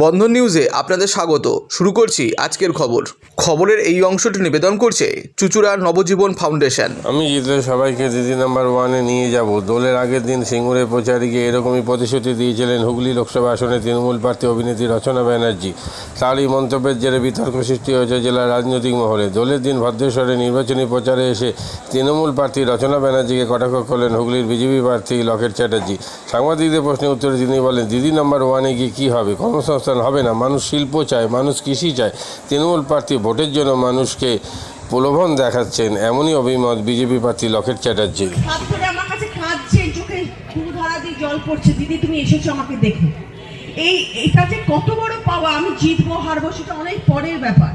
বন্ধন নিউজে আপনাদের স্বাগত। শুরু করছি আজকের খবর। খবরের এই অংশটি নিবেদন করছে চুচুড়া নবজীবন ফাউন্ডেশন। আমি জিতলে সবাইকে দিদি নাম্বার ওয়ানে নিয়ে যাব। দোলের আগের দিন সিঙ্গুরে প্রচারে গিয়ে এরকমই প্রতিশ্রুতি দিয়েছিলেন হুগলি লোকসভা আসনে তৃণমূল প্রার্থী অভিনেত্রী রচনা ব্যানার্জি। তারই মন্তব্যের জেরে বিতর্ক সৃষ্টি হয়েছে জেলার রাজনৈতিক মহলে। দোলের দিন ভদ্রেশ্বরে নির্বাচনী প্রচারে এসে তৃণমূল প্রার্থী রচনা ব্যানার্জিকে কটাক্ষ করলেন হুগলির বিজেপি প্রার্থী লকেট চ্যাটার্জি। সাংবাদিকদের প্রশ্নের উত্তরে তিনি বলেন দিদি নাম্বার ওয়ানে গিয়ে কী হবে? কর্মসংস্থান হবে না। মানুষ শিল্প চায়, মানুষ কৃষি চায়। তৃণমূল প্রার্থী ভোটের জন্য মানুষকে প্রলোভন দেখাচ্ছেন এমনই অভিমত বিজেপি প্রার্থী লকেট চ্যাটার্জি। জল পড়ছে। দিদি, তুমি এসেছ আমাকে এই কত পাওয়া, আমি অনেক পরের ব্যাপার।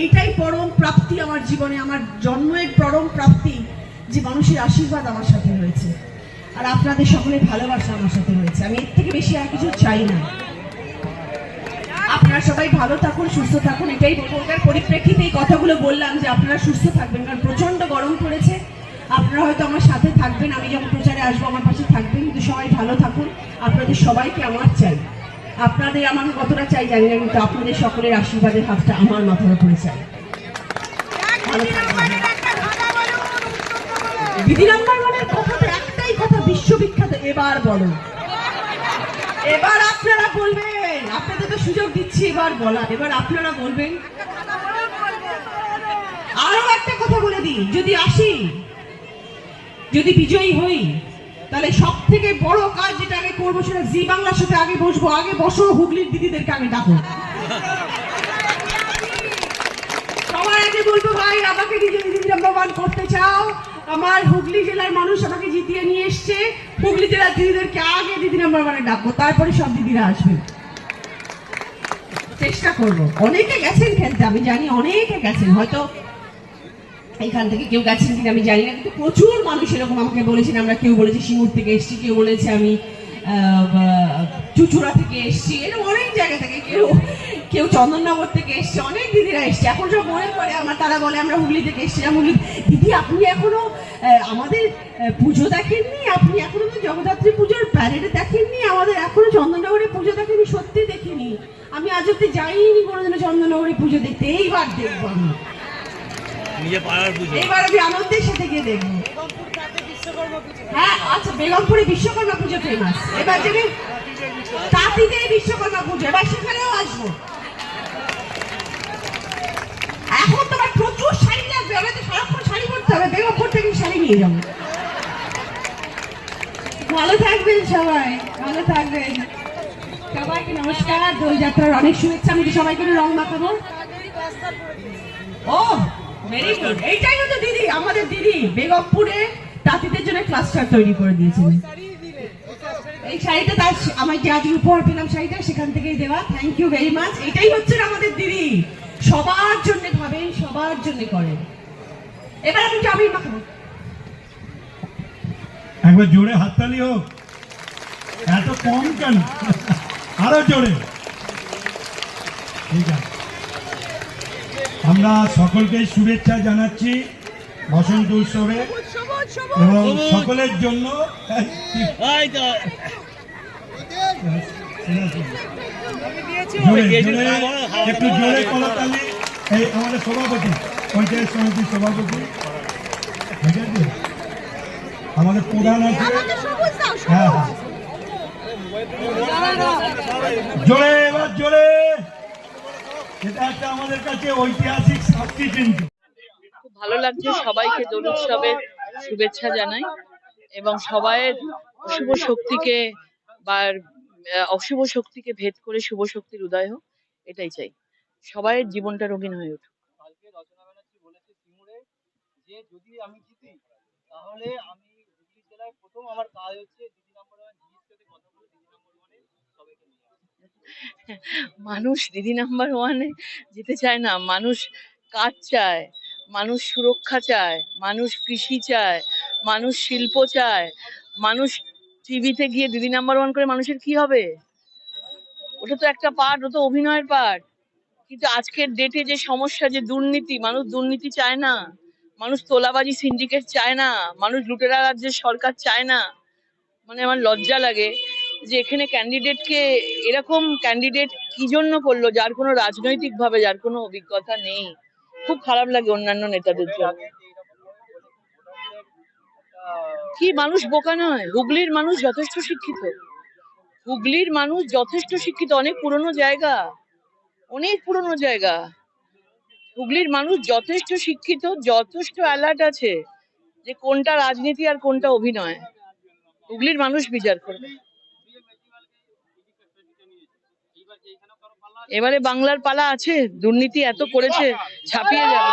এইটাই পরম প্রাপ্তি আমার জীবনে। আমার জন্মের পরম প্রাপ্তি যে মানুষের আশীর্বাদ আমার সাথে আর আপনাদের সকলের ভালোবাসা আমার সাথে হয়েছে আমি এর থেকে বেশি আর কিছু চাই না। আপনারা সবাই ভালো থাকুন, সুস্থ থাকুন, এটাই ওটার পরিপ্রেক্ষিতে এই কথাগুলো বললাম যে আপনারা সুস্থ থাকবেন, কারণ প্রচণ্ড গরম পড়েছে। আপনারা হয়তো আমার সাথে থাকবেন, আমি যখন প্রচারে আসব, আমার পাশে থাকবেন, কিন্তু সবাই ভালো থাকুন। আপনাদের সবাইকে আমার চাই। আপনাদের আমাকে কতটা চাই জানি না, কিন্তু আপনাদের সকলের আশীর্বাদের হাতটা আমার মাথার উপরে চাই। দিদি নাম্বার ওয়ানের কথা তো একটাই কথা, বিশ্ববিখ্যাত, এবার বলো। এবার আপনারা বলবেন, আপনাদের তো সুযোগ দিচ্ছি এবার বলার, এবার আপনারা বলবেন। আরও একটা কথা বলে দিই, যদি আসি, যদি বিজয়ী হই, তাহলে সব থেকে বড় কাজ যেটা আগে করব সেটা জি বাংলার সাথে আগে বসবো, আগে বসো, হুগলির দিদিদেরকে আমি ডাকো। সবার আগে বলব, ভাই, আমাকে দিদি দিদি নাম্বার ওয়ান করতে চাও। আমার হুগলি জেলার মানুষ আমাকে জিতিয়ে নিয়ে এসছে। হুগলি জেলার দিদিদেরকে আগে দিদি নাম্বার ওয়ানে ডাকবো, তারপরে সব দিদিরা আসবে। চেষ্টা করব। অনেকে গেছেন খেলতে, আমি জানি অনেকে গেছেন। হয়তো এখান থেকে কেউ গেছেন কিনা আমি জানি না, কিন্তু প্রচুর মানুষ এরকম আমাকে বলেছেন, আমরা কেউ বলেছে সিঙ্গুর থেকে এসেছি, কেউ বলেছে আমি চুচুড়া থেকে এসেছি, এরকম অনেক জায়গা থেকে কেউ কেউ চন্দননগর থেকে এসছে অনেক দিদিরা এসছে। এখন সব মনে পড়ে আমার তারা বলে আমরা হুগলি থেকে এসেছিলাম হুগলি দিদি আপনি এখনও আমাদের পুজো দেখেননি? আপনি এখনও তো জগদ্ধাত্রী পুজোর প্যারেডে দেখেননি? আমাদের এখনও চন্দননগরে পুজো দেখেনি সত্যি দেখিনি। আমি আজ অব্দি যাইনি কোনোদিনও চন্দননগরে পুজো দেখতে। এইবার দেখব আমি। এবার আমি আনন্দের সাথে গিয়ে দেখব। হ্যাঁ আচ্ছা বেগমপুরে বিশ্বকর্মা পুজো ফেমাস এবার বিশ্বকর্মা পুজো এবার সেখানেও আসব। এখন তো আবার প্রচুর শাড়ি লাগবে তো সারাক্ষণ শাড়ি পরতে হবে বেগমপুর থেকে শাড়ি নিয়ে যাব ভালো থাকবেন সবাই, ভালো থাকবেন। সবাইকে নমস্কার দোল যাত্রার অনেক শুভেচ্ছা, আমি সবাইকে রং মাখাবো? ও ভেরি গুড এইটাই হতো দিদি, আমাদের দিদি, বেগমপুরে তাঁতিদের জন্য ক্লাস্টার তৈরি করে দিয়েছিলেন এই শাড়িটা তার আমার যে আজকে উপহার পেলাম শাড়িটা, সেখান থেকেই দেওয়া। থ্যাংক ইউ ভেরি মাচ এটাই হচ্ছে আমাদের দিদি। সবার জন্য ভাবেন সবার জন্য করেন। এবার আমি চাবির মাখাবো। একবার জোরে হাততালি হোক। এত কম কেন? আরও জোরে। ঠিক আছে। আমরা সকলকে শুভেচ্ছা জানাচ্ছি বসন্ত উৎসবে এবং সকলের জন্য। একটু জোরে এই আমাদের সভাপতি পঞ্চায়েত সমিতির সভাপতি। ঠিক আছে? আমাদের প্রধান আছে। হ্যাঁ হ্যাঁ। জোরে এবার জোরে। এটা একটা আমাদের কাছে ঐতিহাসিক সাক্ষী কিন্তু। খুব ভালো লাগছে সবাইকে দোল উৎসবের শুভেচ্ছা জানাই এবং সবাইয়ের শুভ শক্তিকে বা অশুভ শক্তিকে ভেদ করে শুভ শক্তির উদয় হোক এটাই চাই। সবাইয়ের জীবনটা রঙিন হয়ে উঠুক। কালকে রচনা ব্যানার্জি বলেছে সিঙ্গুরে যে যদি আমি জিতি তাহলে আমি হুগলি জেলায় প্রথম আমার কাজ হচ্ছে দিদি নাম্বার ওয়ান জিনিস কথা বলে দিদি নাম্বার ওয়ানে সবাইকে মানুষ দিদি নাম্বার ওয়ানে যেতে চায় না মানুষ কাজ চায় মানুষ সুরক্ষা চায় মানুষ কৃষি চায় মানুষ শিল্প চায় মানুষ টিভিতে গিয়ে দিদি নাম্বার ওয়ান করে মানুষের কি হবে? ওটা তো একটা পার্ট ওটা তো অভিনয়ের পার্ট কিন্তু আজকের ডেটে যে সমস্যা, যে দুর্নীতি, মানুষ দুর্নীতি চায় না। মানুষ তোলাবাজি সিন্ডিকেট চায় না। মানুষ লুটেরা রাজ্যের সরকার চায় না। মানে আমার লজ্জা লাগে যে এখানে ক্যান্ডিডেটকে এরকম ক্যান্ডিডেট কি জন্য করল, যার কোনো রাজনৈতিক ভাবে যার কোনো অভিজ্ঞতা নেই। খুব খারাপ লাগে অন্যান্য নেতাদের জন্য। কি মানুষ বোকা নয়, হুগলির মানুষ যথেষ্ট শিক্ষিত। হুগলির মানুষ যথেষ্ট শিক্ষিত, অনেক পুরনো জায়গা, অনেক পুরনো জায়গা। হুগলির মানুষ যথেষ্ট শিক্ষিত, যথেষ্ট অ্যালার্ট আছে যে কোনটা রাজনীতি আর কোনটা অভিনয়। হুগলির মানুষ বিচার করবে। এবারে বাংলার পালা আছে, দুর্নীতি এত করেছে, ছাপিয়ে যাবে।